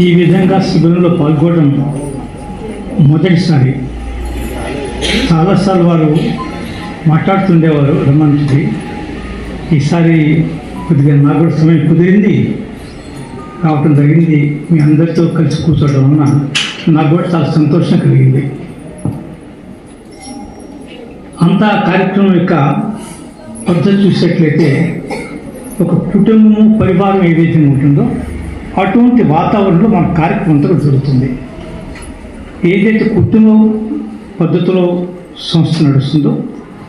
ఈ విధంగా శిబిరంలో పాల్గొనడం మొదటిసారి. చాలాసార్లు వారు మాట్లాడుతుండేవారు రమంత్రి ఈసారి కొద్దిగా నాకు కూడా సమయం కుదిరింది. రావటం జరిగింది. మీ అందరితో కలిసి కూర్చోవడం వలన నాకు కూడా చాలా సంతోషం కలిగింది. అంతా కార్యక్రమం యొక్క పద్ధతి చూసినట్లయితే ఒక కుటుంబము పరివారం ఏదైతే ఉంటుందో అటువంటి వాతావరణంలో మన కార్యక్రమం జరుగుతుంది. ఏదైతే కుటుంబ పద్ధతిలో సంస్థ నడుస్తుందో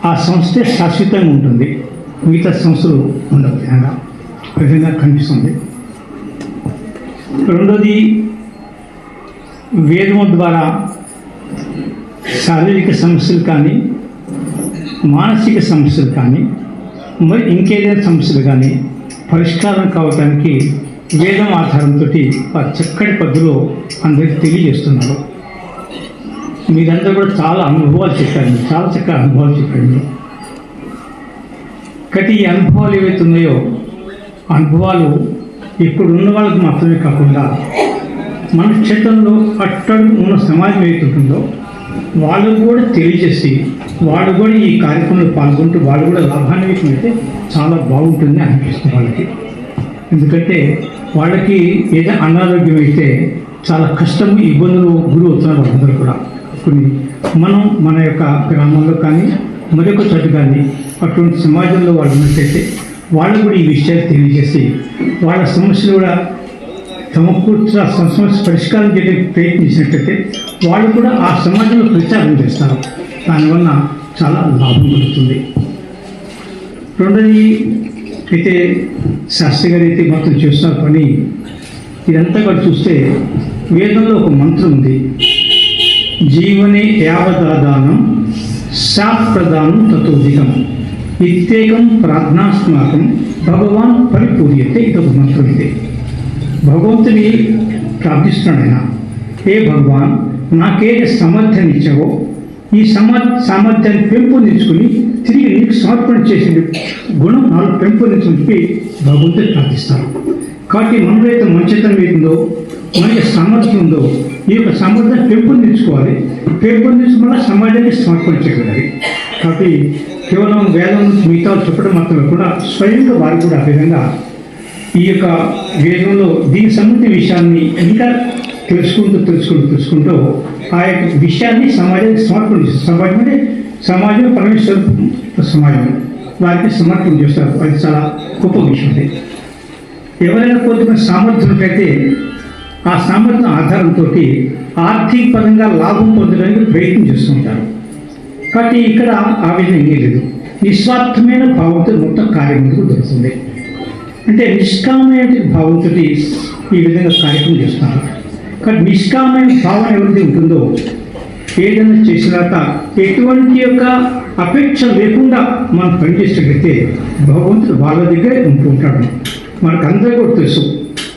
ఆ సంస్థే శాశ్వతంగా ఉంటుంది. మిగతా సంస్థలు ఉండవు. విధంగా విధంగా కనిపిస్తుంది? రెండోది వేదము ద్వారా శారీరక సమస్యలు కానీ మానసిక సమస్యలు కానీ మరి ఇంకేదైనా సమస్యలు కానీ పరిష్కారం కావటానికి వేదం ఆధారంతో వారు చక్కటి పద్ధతిలో అందరికీ తెలియజేస్తున్నారు మీరందరూ కూడా చాలా అనుభవాలు చెప్పారు. చాలా చక్కగా అనుభవాలు చెప్పారు మీరు. కాబట్టి ఈ అనుభవాలు ఏవైతే ఉన్నాయో అనుభవాలు ఇప్పుడు ఉన్న వాళ్ళకి మాత్రమే కాకుండా మన క్షేత్రంలో అట్టడు ఉన్న సమాజం ఏదైతే ఉంటుందో వాళ్ళకు కూడా తెలియజేసి వాళ్ళు కూడా ఈ కార్యక్రమంలో పాల్గొంటూ వాళ్ళు కూడా లాభాన్వితమైతే చాలా బాగుంటుంది అనిపిస్తుంది వాళ్ళకి. ఎందుకంటే వాళ్ళకి ఏదో అనారోగ్యం అయితే చాలా కష్టం ఇబ్బందులు గురి అవుతున్నారు కూడా. కొన్ని మనం మన యొక్క గ్రామంలో కానీ మరొక చోట కానీ అటువంటి సమాజంలో వాళ్ళు ఉన్నట్టయితే వాళ్ళు కూడా ఈ విషయాలు తెలియజేసి వాళ్ళ సమస్యలు కూడా తమ సమస్య పరిష్కారం చేయడానికి ప్రయత్నించినట్లయితే వాళ్ళు కూడా ఆ సమాజంలో ప్రచారం చేస్తారు. దానివల్ల చాలా లాభం కలుగుతుంది. రెండోది అయితే శాస్త్రి గారు అయితే మొత్తం చేస్తున్నారు. పని ఇదంతా కూడా చూస్తే వేదంలో ఒక మంత్రం ఉంది. జీవనే యావదాదానం శాప్ ప్రదానం తత్వధికం. ఇత్యేకం ప్రార్థనాస్మాకం భగవాన్ పరిపూర్యతే ఇది ఒక మంత్రం ఇది. భగవంతుని ప్రార్థిస్తున్నాడు ఆయన. ఏ భగవాన్ నాకే సామర్థ్యాన్ని ఇచ్చావో ఈ సమా సామర్థ్యాన్ని పెంపొందించుకుని తిరిగి నీకు సమర్పణ గుణం నాలుగు పెంపొందించుకుని చెప్పి భగవంతుని ప్రార్థిస్తాను కాబట్టి మనలో మంచితనం ఏదో మనకి సామర్థ్యం ఉందో ఈ యొక్క సామర్థ్యాన్ని పెంపొందించుకోవాలి పెంపొందించుకున్న సమాజానికి సమర్పణ చేయగలగాలి. కాబట్టి కేవలం వేదం మిగతాలు చెప్పడం మాత్రమే కూడా స్వయంగా వారు కూడా ఆ విధంగా ఈ యొక్క వేదంలో దీనికి సంబంధించిన విషయాన్ని ఇంకా తెలుసుకుంటూ తెలుసుకుంటూ తెలుసుకుంటూ ఆ యొక్క విషయాన్ని సమాజానికి సమర్పణ సమాజం అంటే సమాజం పరమేశ్వర సమాజం. వారికి సమర్పణ చేస్తారు. అది చాలా గొప్ప విషయం ఎవరైనా పొందిన సామర్థ్యం అయితే ఆ సామర్థ్యం ఆధారంతో ఆర్థిక పరంగా లాభం పొందడానికి ప్రయత్నం చేస్తుంటారు కాబట్టి ఇక్కడ ఆ విధంగా ఏం లేదు. నిస్వార్థమైన భావంతో మొత్తం కార్యం ముందుకు దొరుకుతుంది. అంటే నిష్కామైన భావంతో ఈ విధంగా కార్యక్రమం చేస్తున్నారు. కానీ నిష్కామైన భావన ఎవరిది ఉంటుందో ఏదైనా చేసిన ఎటువంటి యొక్క అపేక్ష లేకుండా మనం పనిచేసినట్లయితే భగవంతుడు వాళ్ళ దగ్గరే ఉంటూ ఉంటాడు. మనకు అందరూ కూడా తెలుసు.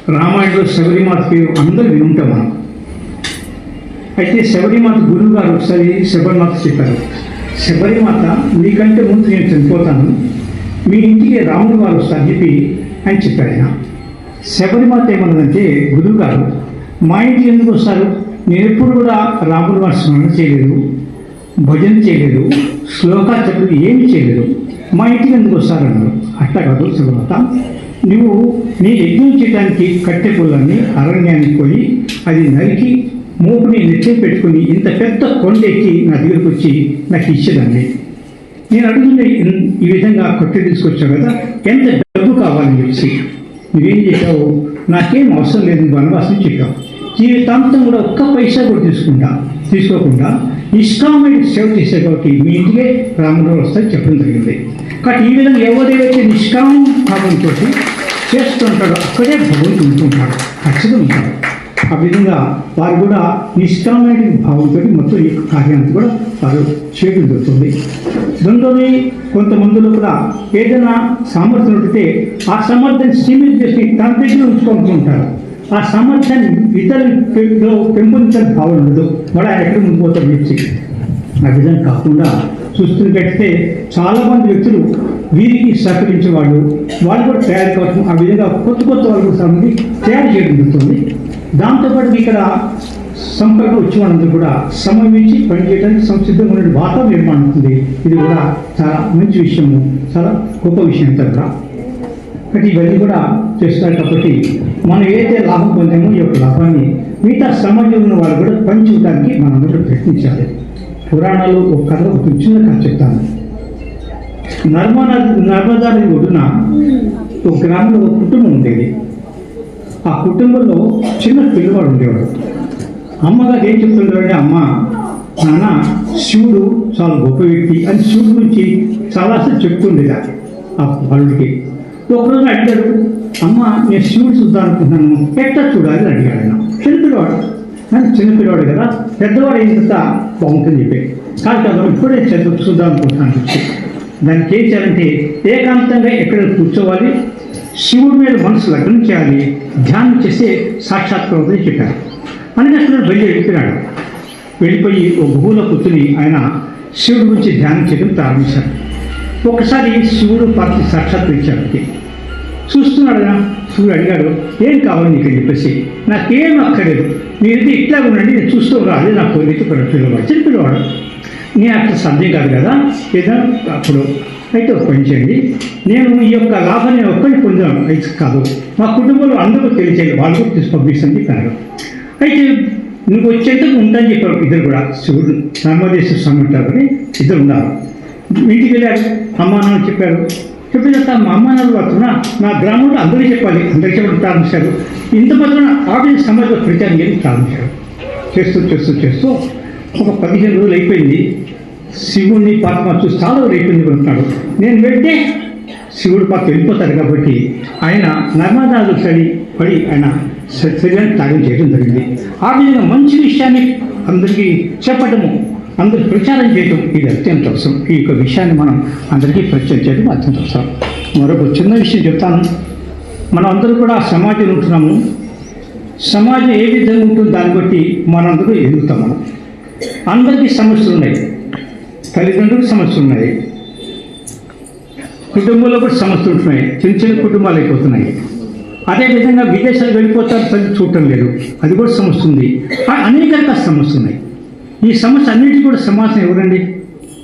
రామాయణంలో శబరిమాత పేరు అందరూ వింటాం మనం. అయితే శబరిమాత గురువు గారు ఒకసారి శబరిమాత చెప్పారు. శబరిమాత నీకంటే ముందు నేను చనిపోతాను. మీ ఇంటికి రాముడు గారు వస్తారు చెప్పి అని చెప్పాడు ఆయన. శబరిమాత ఏమన్నదంటే గురువు గారు మా ఇంటికి ఎందుకు వస్తారు? నేను ఎప్పుడు కూడా రాముడు వారి స్మరణ చేయలేదు భజన చేయలేదు శ్లోకా చెప్పలేదు ఏమి చేయలేదు. మా ఇంటికి ఎందుకు వస్తారన్నారు అట్లా కాదు నువ్వు నీ యజ్ఞం చేయడానికి కట్టె పుల్లని అరణ్యానికి పోయి అది నరికి మూపుని నెత్తి పెట్టుకుని ఇంత పెద్ద కొండెక్కి నా దగ్గరకు వచ్చి నాకు ఇచ్చేదాన్ని. నేను అడుగుతుంటే ఈ విధంగా కొట్టి తీసుకొచ్చావు కదా ఎంత డబ్బు కావాలని చెప్పి నువ్వేం చెప్పావు నాకేం అవసరం లేదు వనవాసం చెప్పావు. జీవితాంతం కూడా ఒక్క పైసా కూడా తీసుకుంటా తీసుకోకుండా నిష్కామైన సేవ చేసే కాబట్టి మీ ఇంటికే రాముడు వస్తాయి చెప్పడం జరిగింది. కాబట్టి ఈ విధంగా ఎవరైతే నిష్కామం భావంతో చేస్తుంటాడో అక్కడే భగవంతుడు ఉంటుంటాడు ఖచ్చితంగా ఉంటాడు. ఆ విధంగా వారు కూడా నిష్కామైన భావంతో మొత్తం ఈ కార్యాన్ని కూడా వారు చేయడం జరుగుతుంది. రెండోది కొంతమందిలో కూడా ఏదైనా సామర్థ్యం ఉంటే ఆ సామర్థ్యాన్ని సీమితం చేసి తన దగ్గర ఉంచుకుంటుంటారు ఆ సామర్థ్యాన్ని ఇతరులలో పెంపొందించని భావన ఉండదు. వాడు ఎక్కడ ముందుపోతాడు వ్యక్తి ఆ విధంగా కాకుండా చూస్తున్నట్టయితే పెడితే చాలామంది వ్యక్తులు వీరికి సహకరించేవాళ్ళు వాళ్ళు వాళ్ళు కూడా తయారు కావచ్చు. ఆ విధంగా కొత్త కొత్త వాళ్ళు కూడా మంది తయారు చేయడం జరుగుతుంది. దాంతోపాటు ఇక్కడ సంపర్కం వచ్చి వాళ్ళందరూ కూడా సమయమించి పనిచేయడానికి సంసిద్ధంగా ఉండే వాతావరణం నిర్మాణం అవుతుంది. ఇది కూడా చాలా మంచి విషయము చాలా గొప్ప విషయం అంతా కూడా ఇవన్నీ కూడా చేస్తారు కాబట్టి మనం ఏదైతే లాభం పొందామో ఈ యొక్క లాభాన్ని మిగతా సమాజంలో ఉన్న వాళ్ళు కూడా పంచడానికి మనందరూ ప్రయత్నించాలి. పురాణాలు ఒక కథ ఒక చిన్న కథ చెప్తాను. నర్మదా నర్మదా నది ఒడ్డున ఒక గ్రామంలో ఒక కుటుంబం ఉండేది. ఆ కుటుంబంలో చిన్న పిల్లవాడు ఉండేవాడు. అమ్మగారు ఏం చెప్తుంటారంటే అమ్మ నాన్న శివుడు చాలా గొప్ప వ్యక్తి అని శివుడు గురించి చాలా చెప్తుండేది ఆ బాలుడికి. ఒకరోజు అడిగాడు అమ్మ నేను శివుడు చూద్దాం అనుకుంటున్నాను. ఎట్లా చూడాలని అడిగాడు ఆయన చిన్నపిల్లవాడు కానీ చిన్నపిల్లవాడు కదా. పెద్దవాడు అయిన తర్వాత బాగుంటుంది చెప్పి. కాదు కాదు ఇప్పుడే చదువు చూద్దాం అనుకుంటున్నాను చెప్పి. దానికి ఏం చేయాలంటే ఏకాంతంగా ఎక్కడ కూర్చోవాలి? శివుడి మీద మనసు లగ్నం చేయాలి. ధ్యానం చేస్తే సాక్షాత్కారం చెప్పారు అని అక్కడ వెళ్ళి వెళ్ళిపోయాడు వెళ్ళిపోయి ఒక గుహలో కూర్చుని ఆయన శివుడి గురించి ధ్యానం చేయడం ప్రారంభించారు ఒకసారి శివుడు పార్టీ సాక్షాత్కరించాడు చూస్తున్నాడు కదా శివుడు అడిగాడు. ఏం కావాలి నీకు చెప్పేసి. నాకేం అక్కర్లేదు. మీరైతే ఇట్లా ఉండండి నేను చూస్తూ రాదు నా కోరిక పిల్లవాడు చిన్న పిల్లవాడు నేను అట్లా సాధ్యం కాదు కదా? ఏదో అప్పుడు అయితే ఒక పని చేయండి. నేను ఈ యొక్క లాభాన్ని ఒక్కటి పొందాను. అయితే కాదు. మా కుటుంబంలో అందరూ తెలియచేయాలి వాళ్ళు కూడా తీసి పంపిస్తాను చెప్పారు అయితే నువ్వు వచ్చేందుకు ఉంటాను చెప్పారు ఇద్దరు కూడా. శివుడు రామదేశ్వర స్వామి ఉంటారు కానీ ఇద్దరు ఉన్నారు. ఇంటికి వెళ్ళారు. అమ్మా నాన్న చెప్పారు. చెప్పిన మా అమ్మ నాన్న పడుతున్నా నా గ్రామంలో అందరికీ చెప్పాలి. అందరికీ చెప్పడం ప్రారంభించారు. ఇంత మాత్రం ఆఫీస్ సమాజంలో ప్రచారం చేయడం ప్రారంభించారు. చేస్తూ చేస్తూ చేస్తూ ఒక పదిహేను రోజులు అయిపోయింది. శివుణ్ణి పాత్మ చూసి చాలా రోజులు అయిపోయింది అంటున్నాడు. నేను వెళ్తే శివుడు పాత్ర వెళ్ళిపోతారు కాబట్టి ఆయన నర్మదాలు చడి పడి ఆయన శరీరాన్ని త్యాగం చేయడం జరిగింది. ఆ విధంగా మంచి విషయాన్ని అందరికీ చెప్పటము అందరికి ప్రచారం చేయడం ఇది అత్యంత అవసరం. ఈ యొక్క విషయాన్ని మనం అందరికీ ప్రచారం చేయడం అత్యంత అవసరం. మరొక చిన్న విషయం చెప్తాను. మనం అందరూ కూడా సమాజంలో ఉంటున్నాము. సమాజం ఏ విధంగా ఉంటుందో దాన్ని బట్టి మనందరూ ఎదుగుతాం మనం అందరికీ సమస్యలు ఉన్నాయి. తల్లిదండ్రులకు సమస్యలు ఉన్నాయి. కుటుంబంలో కూడా సమస్యలు ఉంటున్నాయి. చిన్న చిన్న కుటుంబాలు అయిపోతున్నాయి. అదేవిధంగా విదేశాలు వెళ్ళిపోతారు తల్లి చూడటం లేదు. అది కూడా సమస్య ఉంది. అనేక రకాల సమస్యలు ఉన్నాయి. ఈ సమస్య అన్నిటి కూడా సమాధానం ఎవరండి?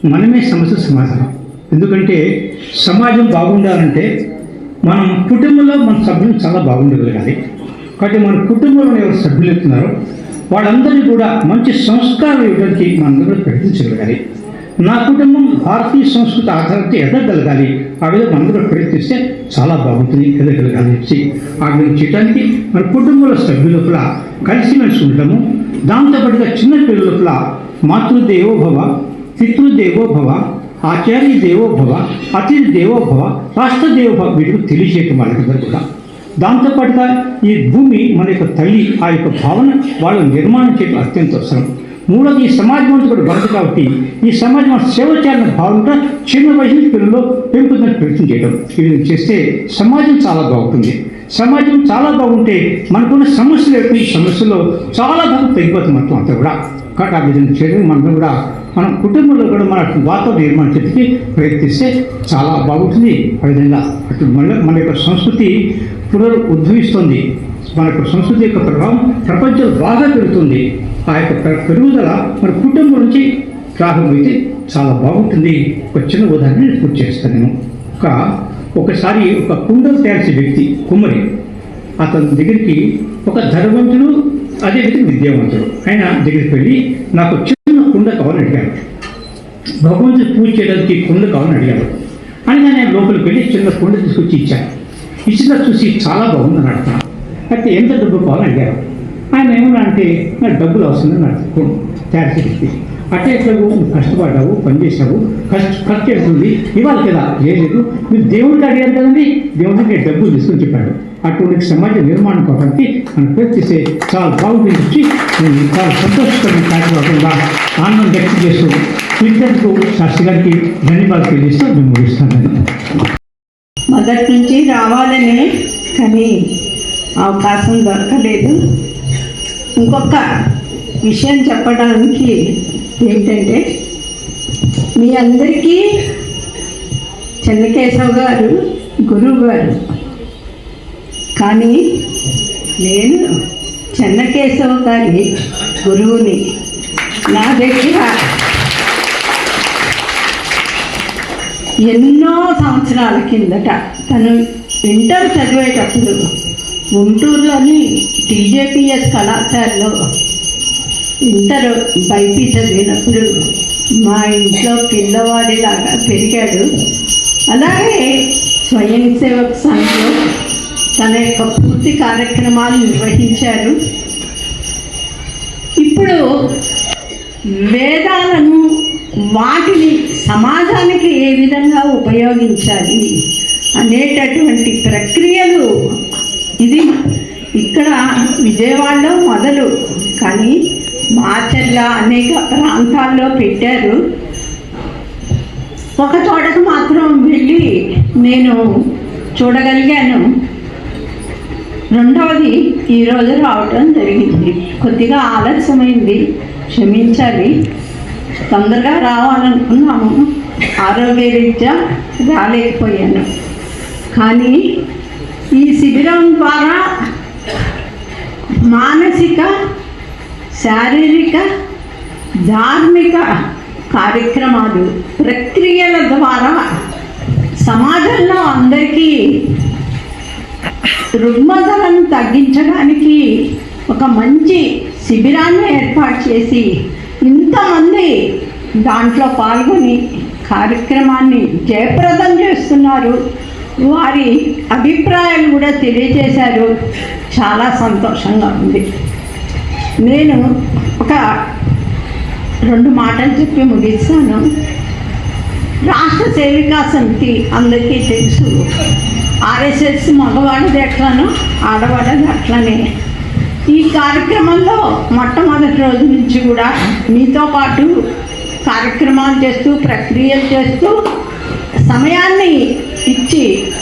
మనమే సమస్య సమాధానం ఎందుకంటే సమాజం బాగుండాలంటే మనం కుటుంబంలో మన సభ్యులు చాలా బాగుండగలగాలి. కాబట్టి మన కుటుంబంలో ఎవరు సభ్యులు ఎత్తున్నారో వాళ్ళందరినీ కూడా మంచి సంస్కారం ఇవ్వడానికి మనందరూ ప్రయత్నించగలగాలి. నా కుటుంబం భారతీయ సంస్కృతి ఆధారంతో ఎదగలగాలి ఆ విధంగా మనందరూ ప్రయత్నిస్తే చాలా బాగుంటుంది ఎదగలగాలి చెప్పి ఆ విధంగా చేయడానికి మన కుటుంబంలో సభ్యుల లోపల కలిసిమెలిసి ఉండటము దాంతోపాటుగా చిన్న పిల్లల మాతృదేవోభవ పితృదేవోభవ ఆచార్య దేవోభవ అతిథి దేవోభవ రాష్ట్ర దేవోభవ వీటికి తెలియజేయటం వాళ్ళందరూ కూడా దాంతోపాటుగా ఈ భూమి మన యొక్క తల్లి ఆ యొక్క భావన వాళ్ళు నిర్మాణం చేయడం అత్యంత అవసరం మూడోది ఈ సమాజం అంతా కూడా బలదు కాబట్టి ఈ సమాజం సేవ చేయాలనే భావనతో చిన్న వయసు పిల్లలు పిల్లల్లో పెంపుదల ప్రయత్నం చేయడం ఈ విధంగా చేస్తే సమాజం చాలా బాగుంటుంది. సమాజం చాలా బాగుంటే మనకున్న సమస్యలు ఎక్కువ ఈ సమస్యలో చాలా భాగం తగ్గిపోతుంది మొత్తం అంతా కూడా. కాబట్టి ఆ విధంగా చేయడం మనం కూడా మన కుటుంబంలో కూడా మన వాతావరణ నిర్మాణం చేయడానికి ప్రయత్నిస్తే చాలా బాగుంటుంది. ఆ విధంగా అటు మన మన యొక్క సంస్కృతి పునరు ఉద్భవిస్తుంది మన యొక్క సంస్కృతి యొక్క ప్రభావం ప్రపంచంలో బాగా పెరుగుతుంది. ఆ యొక్క పెరుగుదల మన కుటుంబం నుంచి ప్రారంభమైతే చాలా బాగుంటుంది. ఒక చిన్న ఉదాహరణ నేను పూర్తి చేస్తాను. నేను ఒక ఒకసారి ఒక కుండలు తయారు చేసే వ్యక్తి కుమ్మరి అతని దగ్గరికి ఒక ధనవంతుడు అదేవిధంగా విద్యావంతుడు. ఆయన దగ్గరికి వెళ్ళి నాకు చిన్న కుండ కావాలని అడిగాడు. భగవంతుడు పూజ చేయడానికి కుండ కావాలని అడిగాడు. అని నేను లోపలికి వెళ్ళి చిన్న కుండ తీసుకొచ్చి ఇచ్చాను ఇచ్చిన చూసి చాలా బాగుందని అడుగుతున్నాను అయితే ఎంత డబ్బు కావాలని అడిగారు ఆయన ఏమన్నా అంటే నాకు డబ్బులు అవసరం నాకు తయారు చేసి అట్టే ఎట్లా కష్టపడ్డావు పనిచేసావు ఖర్చు కష్ట ఖర్చు చేస్తుంది. ఇవ్వాలి కదా లేదు. మీరు దేవుడికి అడిగారు కదండి? దేవుడికి నేను డబ్బులు తీసుకొని చెప్పాడు. అటువంటి సమాజ నిర్మాణం కాబట్టి మనం ప్రయత్నిస్తే చాలా బాగుంది నేను చాలా సంతోషకరమైన కార్యక్రమంగా ఆనందం వ్యక్తం చేస్తూ విద్యార్థులకు శాస్త్రి గారికి ధన్యవాదాలు తెలియజేస్తూ మేము ముగిస్తాను మొదటి నుంచి రావాలని కానీ అవకాశం దొరకలేదు. ఇంకొక విషయం చెప్పడానికి ఏంటంటే మీ అందరికీ చెన్నకేశవ్ గారు గురువు గారు కానీ నేను చెన్నకేశవ గారి గురువుని. నా దగ్గర ఎన్నో సంవత్సరాల కిందట తను ఇంటర్ చదివేటప్పుడు గుంటూరులోని టీజేపీఎస్ కళాశాలలో ఇంటర్ బైపీ చదివినప్పుడు మా ఇంట్లో పిల్లవాడిలాగా పెరిగాడు. అలాగే స్వయం సేవక్ సంఘంలో తన యొక్క పూర్తి కార్యక్రమాలు నిర్వహించారు. ఇప్పుడు వేదాలను వాటిని సమాజానికి ఏ విధంగా ఉపయోగించాలి అనేటటువంటి ప్రక్రియలు ఇది ఇక్కడ విజయవాడలో మొదలు. కానీ మార్చర్ల అనేక ప్రాంతాల్లో పెట్టారు. ఒక చోటకు మాత్రం వెళ్ళి నేను చూడగలిగాను. రెండవది ఈరోజు రావటం జరిగింది. కొద్దిగా ఆలస్యమైంది. క్షమించాలి. తొందరగా రావాలనుకున్నాము. ఆరోగ్యరీత్యా రాలేకపోయాను. కానీ ఈ శిబిరం ద్వారా మానసిక శారీరక ధార్మిక కార్యక్రమాలు ప్రక్రియల ద్వారా సమాజంలో అందరికీ రుగ్మతలను తగ్గించడానికి ఒక మంచి శిబిరాన్ని ఏర్పాటు చేసి ఇంతమంది దాంట్లో పాల్గొని కార్యక్రమాన్ని జయప్రదం చేస్తున్నారు. వారి అభిప్రాయాలు కూడా తెలియజేశారు. చాలా సంతోషంగా ఉంది. నేను ఒక రెండు మాటలు చెప్పి ముగిస్తాను. రాష్ట్ర సేవికా సమితి అందరికీ తెలుసు. ఆర్ఎస్ఎస్ మగవాడిది ఎట్లానో ఆడవాడిది అట్లనే ఈ కార్యక్రమంలో మొట్టమొదటి రోజు నుంచి కూడా మీతో పాటు కార్యక్రమాలు చేస్తూ ప్రక్రియలు చేస్తూ సమయాన్ని ఇచ్చి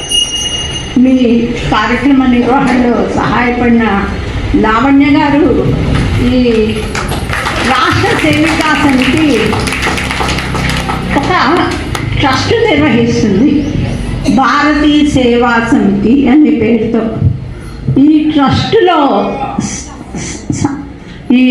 మీ కార్యక్రమ నిర్వహణలో సహాయపడిన లావణ్య గారు ఈ రాష్ట్ర సేవికా సమితి ఒక ట్రస్ట్ నిర్వహిస్తుంది. భారతీయ సేవా సమితి అనే పేరుతో. ఈ ట్రస్టులో ఈ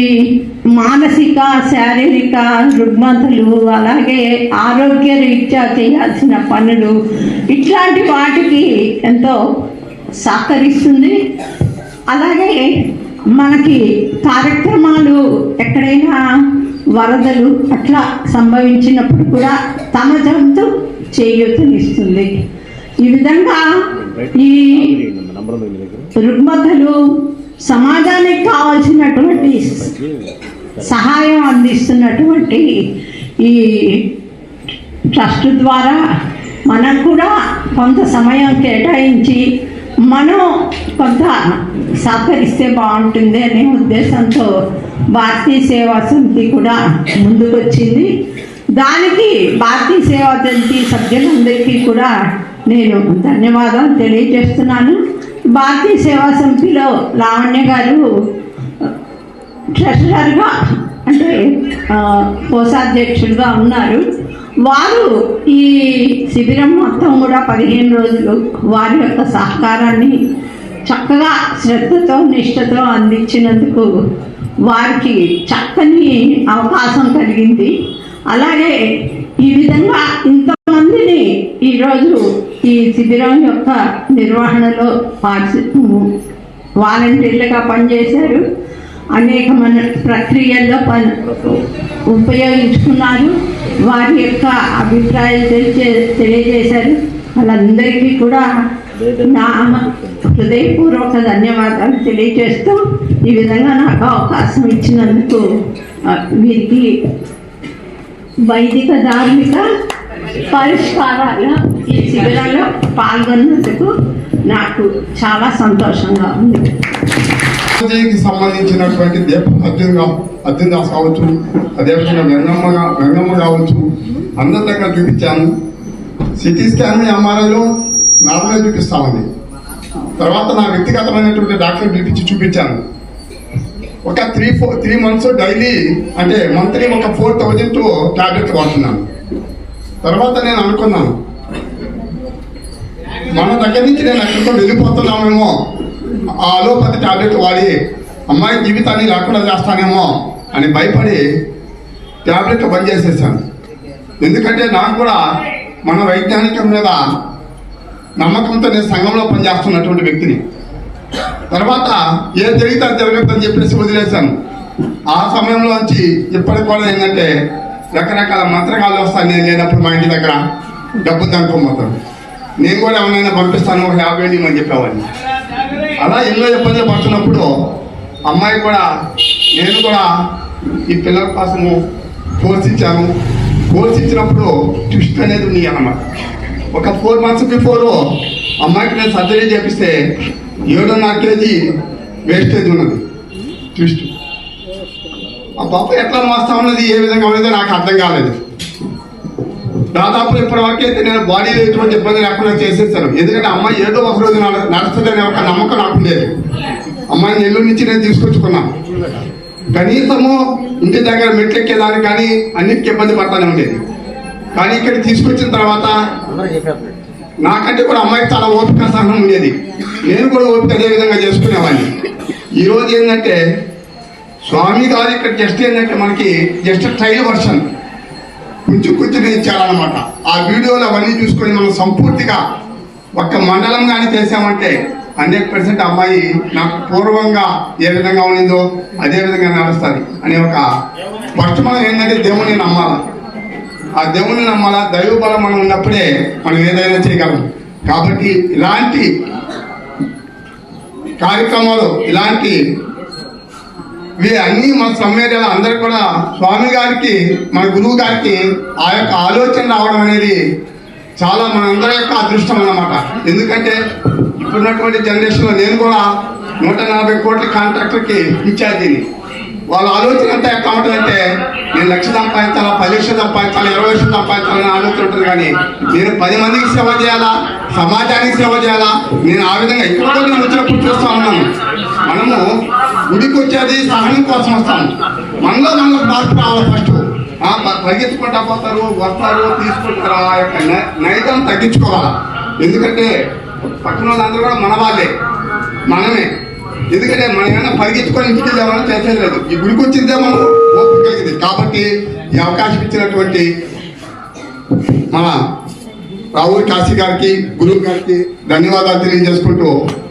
మానసిక శారీరక రుగ్మతలు అలాగే ఆరోగ్య రీత్యా చేయాల్సిన పనులు ఇట్లాంటి వాటికి ఎంతో సహకరిస్తుంది. అలాగే మనకి కార్యక్రమాలు ఎక్కడైనా వరదలు అట్లా సంభవించినప్పుడు కూడా తమ జంతు చేయూతనిస్తుంది. ఈ విధంగా ఈ రుగ్మతలు సమాజానికి కావాల్సినటువంటి సహాయం అందిస్తున్నటువంటి ఈ ట్రస్ట్ ద్వారా మనం కూడా కొంత సమయం కేటాయించి మనం కొంత సహకరిస్తే బాగుంటుంది అనే ఉద్దేశంతో భారతీయ సేవా సమితి కూడా ముందుకొచ్చింది. దానికి భారతీయ సేవా సమితి సభ్యులందరికీ కూడా నేను ధన్యవాదాలు తెలియజేస్తున్నాను. భారతీయ సేవా సమితిలో లావణ్య గారు ట్రెషరర్గా అంటే ఆ, కోశాధ్యక్షులుగా ఉన్నారు. వారు ఈ శిబిరం మొత్తం కూడా పదిహేను రోజులు వారి యొక్క సహకారాన్ని చక్కగా శ్రద్ధతో నిష్ఠతో అందించినందుకు వారికి చక్కని అవకాశం కలిగింది. అలాగే ఈ విధంగా ఇంత మందిని ఈరోజు ఈ శిబిరం యొక్క నిర్వహణలో పార్టి వాలంటీర్లుగా పనిచేశారు. అనేకమైన ప్రక్రియల్లో పని ఉపయోగించుకున్నారు. వారి యొక్క అభిప్రాయాలు తెలియజే తెలియజేశారు. వాళ్ళందరికీ కూడా నా హృదయపూర్వక ధన్యవాదాలు తెలియజేస్తూ ఈ విధంగా నాకు అవకాశం ఇచ్చినందుకు వీరికి వైదిక ధార్మిక పరిష్కారాలు. ఈ శిబిరంలో పాల్గొన్నందుకు నాకు చాలా సంతోషంగా ఉంది. సంబంధించినటువంటి దీప అర్జున్ అర్జున్ దాస్ కావచ్చు అదేవిధంగా వెంగమ్మ గా- వెంగమ్మ కావచ్చు అందరి దగ్గర చూపించాను. సిటీ స్కాన్ ఎంఆర్ఐలో నార్మల్గా చూపిస్తా ఉంది తర్వాత నా వ్యక్తిగతమైనటువంటి డాక్టర్ పిలిపించి చూపించాను. ఒక three four three months daily అంటే మంత్లీ ఒక ఫోర్ థౌజండ్ టాబ్లెట్స్ వాడుతున్నాను. తర్వాత నేను అనుకున్నాను మన దగ్గర నుంచి నేను ఎక్కడికో వెళ్ళిపోతున్నామేమో ఆ అలోపతి టాబ్లెట్ వాడి అమ్మాయి జీవితాన్ని లేకుండా చేస్తానేమో అని భయపడి ట్యాబ్లెట్ బంద్ చేసేసాను. ఎందుకంటే నాకు కూడా మన వైజ్ఞానికం మీద నమ్మకంతో నేను సంఘంలో పనిచేస్తున్నటువంటి వ్యక్తిని. తర్వాత ఏ జరిగితే అది జరగద్దని చెప్పేసి వదిలేశాను. ఆ సమయంలోంచి ఇప్పటికి కూడా ఏంటంటే రకరకాల మంత్రగాలు వస్తాను నేను లేనప్పుడు మా ఇంటి దగ్గర డబ్బు దానుకోబోతాను నేను కూడా ఎవరైనా పంపిస్తాను ఒక యాభై వేలు ఇవ్వమని చెప్పేవాడిని. అలా ఎన్నో ఇబ్బందులు పడుతున్నప్పుడు అమ్మాయి కూడా నేను కూడా ఈ పిల్లల కోసము పోషించాను. ఇచ్చాను ఇచ్చినప్పుడు ట్విస్ట్ అనేది ఉంది అన్నమాట. ఒక ఫోర్ మంత్స్ బిఫోర్ అమ్మాయికి నేను సర్జరీ చేపిస్తే ఏడున్నర కేజీ వేస్టేజ్ ఉన్నది. ట్విస్ట్. ఆ పాప ఎట్లా మోస్తా ఉన్నది? ఏ విధంగా ఉన్నది నాకు అర్థం కాలేదు. దాదాపు ఇప్పటివరకు అయితే నేను బాడీలో ఎటువంటి ఇబ్బంది లేకుండా చేసేస్తాను. ఎందుకంటే అమ్మాయి ఏదో ఒక రోజు నడుస్తుందనే ఒక నమ్మకం నాకు లేదు అమ్మాయిని నెల్లూరు నుంచి నేను తీసుకొచ్చుకున్నాను కనీసము ఇంటి దగ్గర మెట్లెక్కేదాన్ని కానీ అన్నిటికీ ఇబ్బంది పడతానే ఉండేది. కానీ ఇక్కడ తీసుకొచ్చిన తర్వాత నాకంటే కూడా అమ్మాయికి చాలా ఓపిక సహనం ఉండేది. నేను కూడా ఓపిక అదే విధంగా చేసుకునేవాడిని. ఈరోజు ఏంటంటే స్వామి గారు ఇక్కడ జస్ట్ ఏంటంటే మనకి జస్ట్ ట్రైల్ వర్షన్ కొంచెం కొంచెం ఇచ్చారనమాట ఆ వీడియోలు అవన్నీ చూసుకొని మనం సంపూర్తిగా ఒక్క మండలం కానీ చేసామంటే హండ్రెడ్ పర్సెంట్ అమ్మాయి నాకు పూర్వంగా ఏ విధంగా ఉన్నిందో అదే విధంగా నడుస్తుంది అనే ఒక ఫస్ట్ మనం ఏంటంటే దేవుని నమ్మాలా. ఆ దేవుని నమ్మాలా దైవ బలం మనం ఉన్నప్పుడే మనం ఏదైనా చేయగలం. కాబట్టి ఇలాంటి కార్యక్రమాలు ఇలాంటి ఇవి అన్నీ మన సమ్మేళనాలు అందరు కూడా స్వామి గారికి మన గురువు గారికి ఆ యొక్క ఆలోచన రావడం అనేది చాలా మనందరి యొక్క అదృష్టం అన్నమాట. ఎందుకంటే ఇప్పుడున్నటువంటి జనరేషన్లో నేను కూడా నూట నలభై కోట్ల కాంట్రాక్టర్కి ఇచ్చేది వాళ్ళ ఆలోచన అంతా ఎట్లా ఉంటుందంటే నేను లక్ష సంపాదించాలా పది లక్షలు సంపాదించాలా ఇరవై లక్షలు సంపాదించాలని ఆలోచన ఉంటుంది కానీ నేను పది మందికి సేవ చేయాలా సమాజానికి సేవ చేయాలా నేను ఆ విధంగా ఇక్కడ కూడా నేను వచ్చినప్పుడు చూస్తూ ఉన్నాను. మనము గుడికి వచ్చేది సహనం కోసం వస్తాము మనలో మనకు మార్పు రావాలి ఫస్ట్ తగ్గించుకుంటా పోతారు వస్తారు తీసుకుంటారు ఆ యొక్క నైతం తగ్గించుకోవాలి? ఎందుకంటే పక్కన వాళ్ళందరూ కూడా మన వాళ్ళే. మనమే. ఎందుకంటే మనం ఏమైనా పరిగెత్తుకొని ఇంటికి వెళ్ళామని చేసేది లేదు. ఈ గుడికి వచ్చిందే మనం. ఓపిక కలిగింది. కాబట్టి ఈ అవకాశం ఇచ్చినటువంటి మన రాహుల్ కాశీ గారికి గురువు గారికి ధన్యవాదాలు తెలియజేసుకుంటూ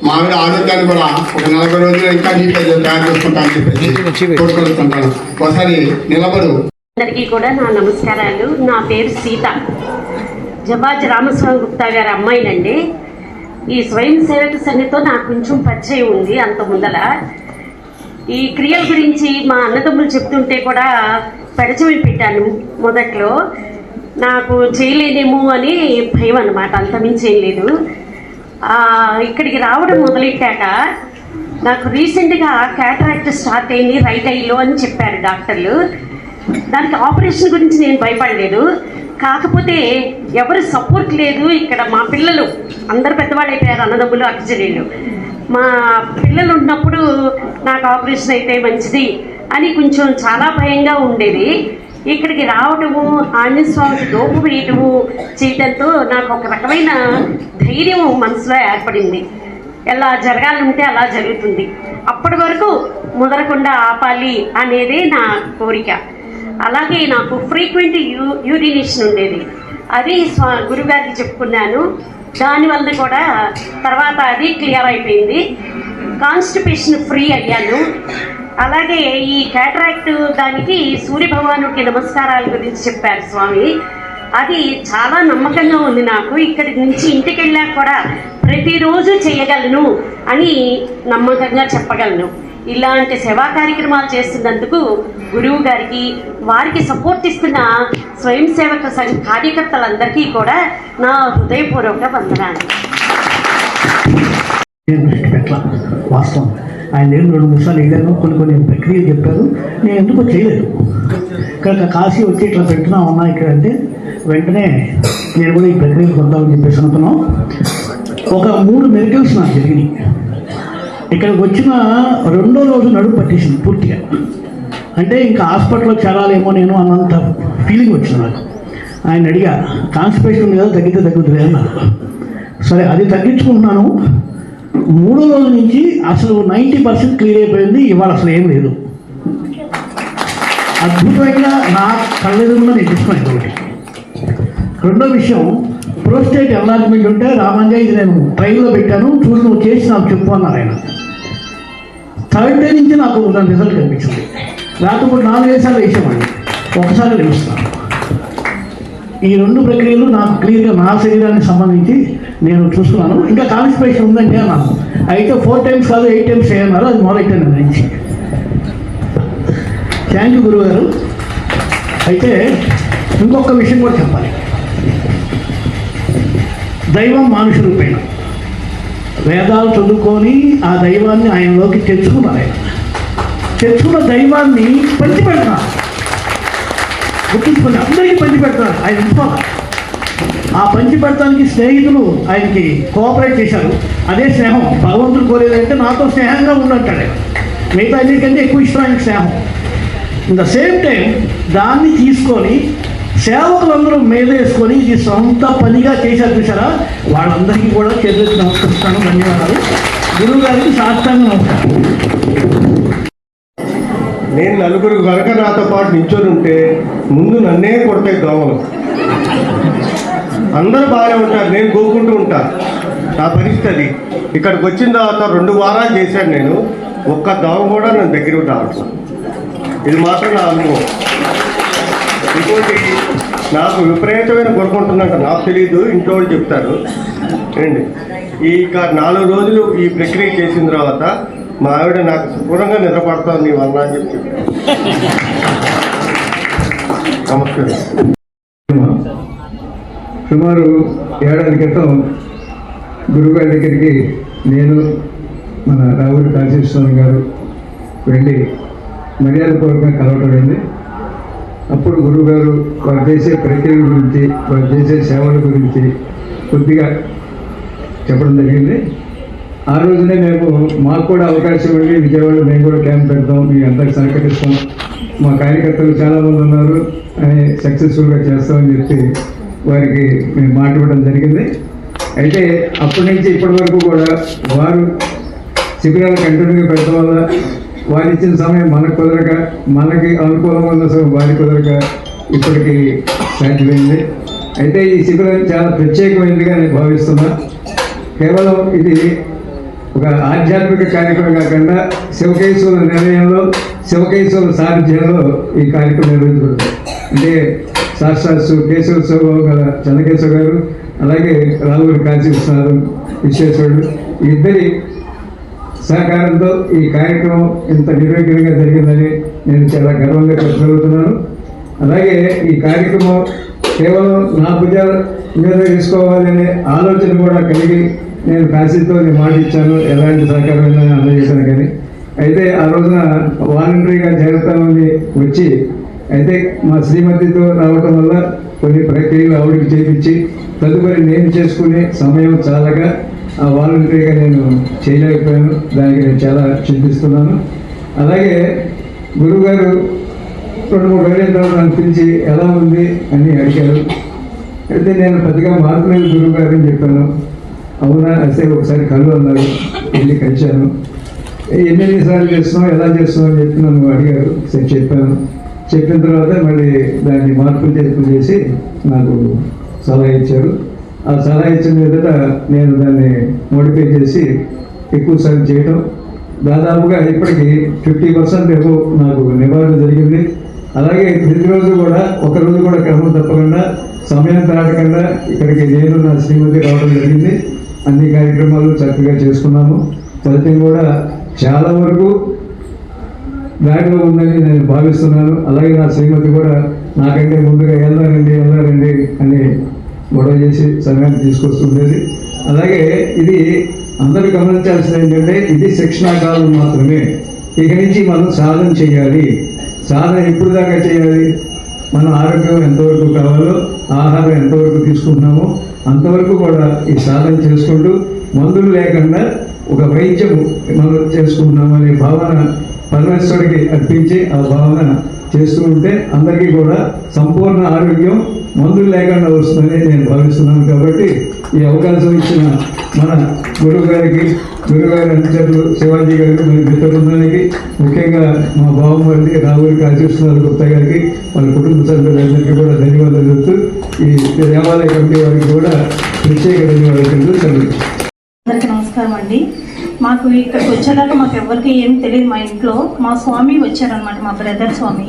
మా ఆవిడ ఆరోగ్యాన్ని కూడా ఒక నలభై రోజులు ఇంకా నీట్గా తయారు చేసుకుంటానని చెప్పేసి ఒకసారి నిలబడు. అందరికీ కూడా నా నమస్కారాలు. నా పేరు సీత. జబాజ్ రామస్వామి గుప్తా గారి అమ్మాయినండి. ఈ స్వయం సేవక సన్నితో నాకు కొంచెం పరిచయం ఉంది అంత ముందల. ఈ క్రియల గురించి మా అన్నదమ్ములు చెప్తుంటే కూడా పరిచయం పెట్టాను మొదట్లో. నాకు చేయలేదేమో అని భయం అనమాట అంతమించి ఏం లేదు. ఇక్కడికి రావడం మొదలెట్టాక నాకు రీసెంట్గా క్యాటరాక్ట్ స్టార్ట్ అయింది రైట్ ఐలో అని చెప్పారు డాక్టర్లు. దానికి ఆపరేషన్ గురించి నేను భయపడలేదు. కాకపోతే ఎవరు సపోర్ట్ లేదు ఇక్కడ మా పిల్లలు. అందరు పెద్దవాళ్ళు అయిపోయారు అన్నదమ్ములు అక్కచెల్లెళ్ళు. మా పిల్లలు ఉన్నప్పుడు నాకు ఆపరేషన్ అయితే మంచిది అని కొంచెం చాలా భయంగా ఉండేది. ఇక్కడికి రావటము ఆంజనేయస్వామికి దోపు వేయటము చేయటంతో నాకు ఒక రకమైన ధైర్యం మనసులో ఏర్పడింది. ఎలా జరగాలంటే అలా జరుగుతుంది. అప్పటి వరకు ముదరకుండా ఆపాలి అనేది నా కోరిక. అలాగే నాకు ఫ్రీక్వెంట్ యూ యూరినేషన్ ఉండేది. అది స్వా గురుగారికి చెప్పుకున్నాను. దానివల్ల కూడా తర్వాత అది క్లియర్ అయిపోయింది. కాన్స్టిపేషన్ ఫ్రీ అయ్యాను. అలాగే ఈ క్యాటరాక్ట్ దానికి సూర్య భగవానుడికి నమస్కారాల గురించి చెప్పారు స్వామి. అది చాలా నమ్మకంగా ఉంది నాకు. ఇక్కడి నుంచి ఇంటికి వెళ్ళాక కూడా ప్రతిరోజు చేయగలను అని నమ్మకంగా చెప్పగలను. ఇలాంటి సేవా కార్యక్రమాలు చేస్తున్నందుకు గురువు గారికి వారికి సపోర్ట్ ఇస్తున్న స్వయం సేవక సంఘ కార్యకర్తలందరికీ కూడా నా హృదయపూర్వక వందనాలు. వాస్తవం. ఆయన దగ్గర రెండు మూడు సార్లు వెళ్ళాను కొన్ని కొన్ని ప్రక్రియలు చెప్పారు. నేను ఎందుకో చేయలేదు. ఇక్కడ కాశీ వచ్చి ఇట్లా పెట్టినా ఉన్నా ఇక్కడ అంటే వెంటనే నేను కూడా ఈ ప్రక్రియకు వద్దామని చెప్పేసి అనుకున్నాం. ఒక మూడు మెరికల్స్ నాకు జరిగినాయి. ఇక్కడికి వచ్చిన రెండో రోజు నడుపు పట్టేసింది పూర్తిగా. అంటే ఇంకా హాస్పిటల్లో చేరాలేమో నేను అన్నంత ఫీలింగ్ వచ్చింది నాకు. ఆయన అడిగా కాన్స్టిపేషన్ ఉంది కదా తగ్గితే తగ్గుతుంది అన్నారు. సరే అది తగ్గించుకుంటున్నాను. మూడో రోజు నుంచి అసలు నైంటీ పర్సెంట్ క్లియర్ అయిపోయింది ఇవాళ అసలు ఏం లేదు. అద్భుతంగా నా కళ్ళెదురులో నేను చూసుకున్నాను ఒకటి రెండో విషయం ప్రోస్టేట్ ఎన్లార్జ్మెంట్ ఉంటే రామంజయ్ ఇది నేను ట్రైన్లో పెట్టాను చూసి నువ్వు చేసి నాకు చెప్పు అన్నారు ఆయన. థర్డ్ డే నుంచి నాకు దాని రిజల్ట్ కనిపించింది. రాకపోతే నాలుగు వేసాలు వేసేవాడిని. ఒకసారి లభిస్తాను ఈ రెండు ప్రక్రియలు నాకు క్లియర్గా నా శరీరానికి సంబంధించి నేను చూస్తున్నాను. ఇంకా కాన్స్పిరేషన్ ఉందంటే అన్నాను అయితే ఫోర్ టైమ్స్ కాదు ఎయిట్ టైమ్స్ చేయన్నారు. అది మొదలెట్టాను నేను నుంచి థ్యాంక్ యూ గురువు గారు అయితే ఇంకొక విషయం కూడా చెప్పాలి. దైవం మానుష రూపేణ వేదాలు చదువుకొని ఆ దైవాన్ని ఆయనలోకి తెచ్చుకున్నారు ఆయన. తెచ్చుకున్న దైవాన్ని పంచిపెడతారు గుర్తించుకుని అందరికీ పంచిపెడతారు ఆయన ఇంట్లో ఆ పంచి పెడతానికి స్నేహితులు ఆయనకి కోఆపరేట్ చేశారు. అదే స్నేహం. భగవంతుడు కోరేదంటే నాతో స్నేహంగా ఉండంటాడు. మిగతా అన్నిటికంటే ఎక్కువ ఇష్టం ఆయన స్నేహం. ఇన్ ద సేమ్ టైం దాన్ని తీసుకొని సేవకులందరూ మీద వేసుకొని ఇది సొంత పనిగా చేశారు చూసారా వాళ్ళందరికీ కూడా చేతులెత్తి నమస్కరిస్తాను. ధన్యవాదాలు. గురువు గారికి సాష్టాంగ నమస్కారం. నేను నలుగురు కనుక నాతో పాటు నించొని ఉంటే ముందు నన్నే కొడతాయి దోమలు. అందరూ బాగానే ఉంటారు నేను గోకుంటూ ఉంటా. నా పరిస్థితి. అది ఇక్కడికి వచ్చిన తర్వాత రెండు వారాలు చేశాను నేను. ఒక్క దోమ కూడా నన్ను దగ్గరికి రావట్లేదు. ఇది మాత్రం నా అనుభవం. ఇంకోటి నాకు విపరీతమైన కొనుక్కుంటున్నట్టు నాకు తెలియదు ఇంట్లో వాళ్ళు చెప్తారు. ఏంటి? ఈ నాలుగు రోజులు ఈ ప్రక్రియ చేసిన తర్వాత మా ఆవిడ నాకు శుభ్రంగా నిద్రపడతాను నీ వల్ల అని చెప్పి. చెప్పారు. నమస్కారం. సుమారు ఏడాది క్రితం గురుగారి దగ్గరికి నేను మన రావుడి కాశీస్వామి గారు వెళ్ళి మర్యాదపూర్వకంగా కలవటం అయింది అప్పుడు గురువుగారు వారు చేసే ప్రక్రియ గురించి వారు చేసే సేవల గురించి కొద్దిగా చెప్పడం జరిగింది. ఆ రోజునే మేము మాకు కూడా అవకాశం ఉండి విజయవాడలో మేము కూడా క్యాంప్ పెడతాం మీ అందరికి సహకరిస్తాం. మా కార్యకర్తలు చాలామంది ఉన్నారు అని సక్సెస్ఫుల్గా చేస్తామని చెప్పి వారికి మేము మాట్లాడడం జరిగింది. అయితే అప్పటి నుంచి ఇప్పటి వరకు కూడా వారు శిబిరాలు కంటిన్యూగా పెట్టడం వల్ల వారు ఇచ్చిన సమయం మనకు కుదరక మనకి అనుకూలంగా ఉన్న సమయం వారికి కుదరక ఇప్పటికి సాధ్యమైంది. అయితే ఈ శిబిరం చాలా ప్రత్యేకమైనదిగా నేను భావిస్తున్నా. కేవలం ఇది ఒక ఆధ్యాత్మిక కార్యక్రమం కాకుండా శివకేశ్వర నిర్ణయంలో శివకేశ్వర సారథ్యంలో ఈ కార్యక్రమం నిర్వహించబడుతుంది. అంటే శాస్త్రాస్తు కేశవ స్వభావం గల చంద్రకేశ్వర గారు అలాగే రావుల కాశీ విశ్వనాథం విశ్వేశ్వరుడు ఇద్దరి సహకారంతో ఈ కార్యక్రమం ఇంత నిర్విఘ్నంగా జరిగిందని నేను చాలా గర్వంగా చెప్పగలుగుతున్నాను. అలాగే ఈ కార్యక్రమం కేవలం నా భుజాల మీద తీసుకోవాలనే ఆలోచన కూడా కలిగి నేను కాశీతో మాట ఇచ్చాను. ఎలాంటి సహకారం అందజేశాను కానీ. అయితే ఆ రోజున వాలంటరీగా చేరుతామని వచ్చి అయితే మా శ్రీమతితో రావటం వల్ల కొన్ని ప్రక్రియలు ఆవిడకి చేపించి తదుపరి నేను చేసుకునే సమయం చాలగా ఆ వాలంటరీగా నేను చేయలేకపోయాను. దానికి నేను చాలా చింతిస్తున్నాను. అలాగే గురువుగారు రెండు మూడు రోజుల తర్వాత ఎలా ఉంది అని అడిగారు. అయితే నేను పెద్దగా మార్పు గురువుగారు అని చెప్పాను. అవునా? అయితే ఒకసారి కళ్ళు అన్నారు. వెళ్ళి కలిశాను. ఎన్ని సార్లు చేస్తున్నావు? ఎలా చేస్తున్నావు? అని చెప్పి నన్ను అడిగారు. సరే చెప్పాను. చెప్పిన తర్వాత మళ్ళీ దాన్ని మార్పులు చేర్పులు చేసి నాకు సలహా ఇచ్చారు. ఆ సలహా ఇచ్చిన మీదట నేను దాన్ని మోడిఫై చేసి ఎక్కువ సార్లు చేయడం దాదాపుగా ఇప్పటికి ఫిఫ్టీ పర్సెంట్ ఏమో నాకు నివారణ జరిగింది. అలాగే ప్రతిరోజు కూడా ఒక రోజు కూడా క్రమం తప్పకుండా సమయం దాటకుండా ఇక్కడికి నేను నా శ్రీమతి రావడం జరిగింది. అన్ని కార్యక్రమాలు చక్కగా చేసుకున్నాము. ఫలితం కూడా చాలా వరకు బ్యాగ్లో ఉందని నేను భావిస్తున్నాను. అలాగే నా శ్రీమతి కూడా నాకంటే ముందుగా వెళ్ళారండి వెళ్ళారండి అని గొడవ చేసి సమయాన్ని తీసుకొస్తుండేది. అలాగే ఇది అందరూ గమనించాల్సింది ఏంటంటే ఇది శిక్షణా కాలం మాత్రమే. ఇక నుంచి మనం సాధన చేయాలి. సాధన ఎప్పుడు దాకా చేయాలి? మన ఆరోగ్యం ఎంతవరకు కావాలో ఆహారం ఎంతవరకు తీసుకుంటున్నామో అంతవరకు కూడా ఈ సాధన చేసుకుంటూ మందులు లేకుండా ఒక వైద్యం మనం చేసుకుంటున్నాం అనే భావన పరమేశ్వరుడికి అర్పించి ఆ భావన చేస్తూ ఉంటే అందరికీ కూడా సంపూర్ణ ఆరోగ్యం మందులు లేకుండా వస్తుందని నేను భావిస్తున్నాను కాబట్టి ఈ అవకాశం ఇచ్చిన మన గురువు గారికి గురువు అనుచరులు శివాజీ గారికి మరి మిత్ర బృందానికి ముఖ్యంగా మా బావమల్లి రావుల కాశీకృష్ణరావు గుప్తా గారికి వాళ్ళ కుటుంబ సభ్యులందరికీ కూడా ధన్యవాదాలు చెబుతూ ఈ దేవాలయ కమిటీ వారికి కూడా ప్రత్యేక ధన్యవాదాలు చెబుతూ అందరికీ నమస్కారం అండి. మాకు ఇక్కడికి వచ్చేదాకా మాకు ఎవరికి ఏం తెలియదు మా ఇంట్లో. మా స్వామి వచ్చారనమాట మా బ్రదర్ స్వామి.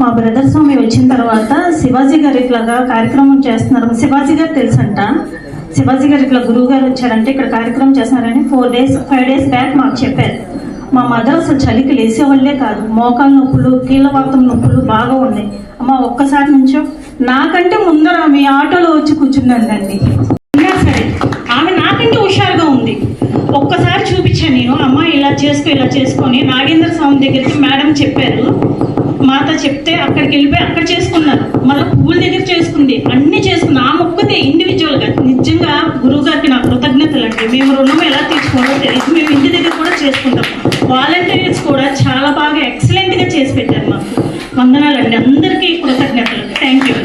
మా బ్రదర్ స్వామి వచ్చిన తర్వాత శివాజీ గారు ఇట్లాగా కార్యక్రమం చేస్తున్నారు. శివాజీ గారు తెలుసంట. శివాజీ గారు ఇట్లా గురువు గారు వచ్చారంటే ఇక్కడ కార్యక్రమం చేస్తున్నారని four days five days back మాకు చెప్పారు. మా మదర్ అసలు చలికి లేసేవాళ్ళే కాదు. మోకాలు నొప్పులు కీళ్ళవాతం నొప్పులు బాగా ఉన్నాయి. అమ్మ ఒక్కసారి నుంచో. నాకంటే ముందర మీ ఆటోలో వచ్చి కూర్చున్నానండి అండి. సరే ఆమె నాకంటే హుషారుగా ఉంది. ఒక్కసారి చూపించాను నేను. అమ్మ ఇలా చేసుకో ఇలా చేసుకొని నాగేంద్ర స్వామి దగ్గరికి మేడం చెప్పారు. మాత చెప్తే అక్కడికి వెళ్ళిపోయి అక్కడ చేసుకున్నారు. మళ్ళీ పువ్వుల దగ్గర చేసుకుంది. అన్ని చేసుకుంది. ఆ మొక్కతే ఇండివిజువల్గా నిజంగా గురువు గారికి నా కృతజ్ఞతలు అండి. మేము రుణం ఎలా తీసుకోవాలో తెలియదు. మేము ఇంటి దగ్గర కూడా చేసుకుంటాం. వాలంటీర్స్ కూడా చాలా బాగా ఎక్సలెంట్గా చేసి పెట్టారు మాకు. వందనాలండి. అందరికీ కృతజ్ఞతలు. థ్యాంక్ యూ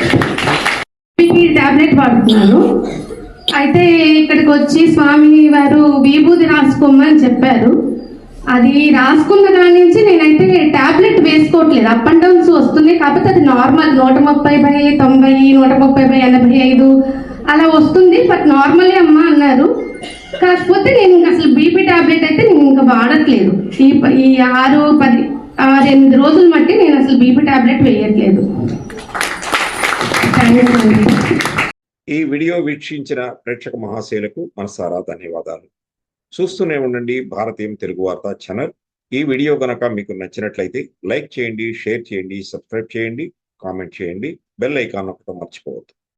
టాబ్లెట్ వాడుతున్నాను అయితే ఇక్కడికి వచ్చి స్వామి వారు విభూతి రాసుకోమని చెప్పారు. అది రాసుకున్న దాని నుంచి నేనైతే టాబ్లెట్ వేసుకోవట్లేదు. అప్ అండ్ డౌన్స్ వస్తుంది. కాకపోతే అది నార్మల్ నూట ముప్పై బై తొంభై నూట ముప్పై బై ఎనభై ఐదు అలా వస్తుంది. బట్ నార్మలే అమ్మ అన్నారు. కాకపోతే నేను ఇంకా అసలు బీపీ టాబ్లెట్ అయితే నేను ఇంకా వాడట్లేదు. ఈ ఈ ఆరు పది ఆరు ఎనిమిది రోజులు మట్టి నేను అసలు బీపీ టాబ్లెట్ వేయట్లేదు. థ్యాంక్ యూ ఈ వీడియో వీక్షించిన ప్రేక్షక మహాశయులకు మనసారా ధన్యవాదాలు. చూస్తూనే ఉండండి భారతీయం తెలుగు వార్త ఛానల్. ఈ వీడియో గనక మీకు నచ్చినట్లయితే లైక్ చేయండి షేర్ చేయండి సబ్స్క్రైబ్ చేయండి కామెంట్ చేయండి బెల్ ఐకాన్ ఒకటి మర్చిపోవద్దు.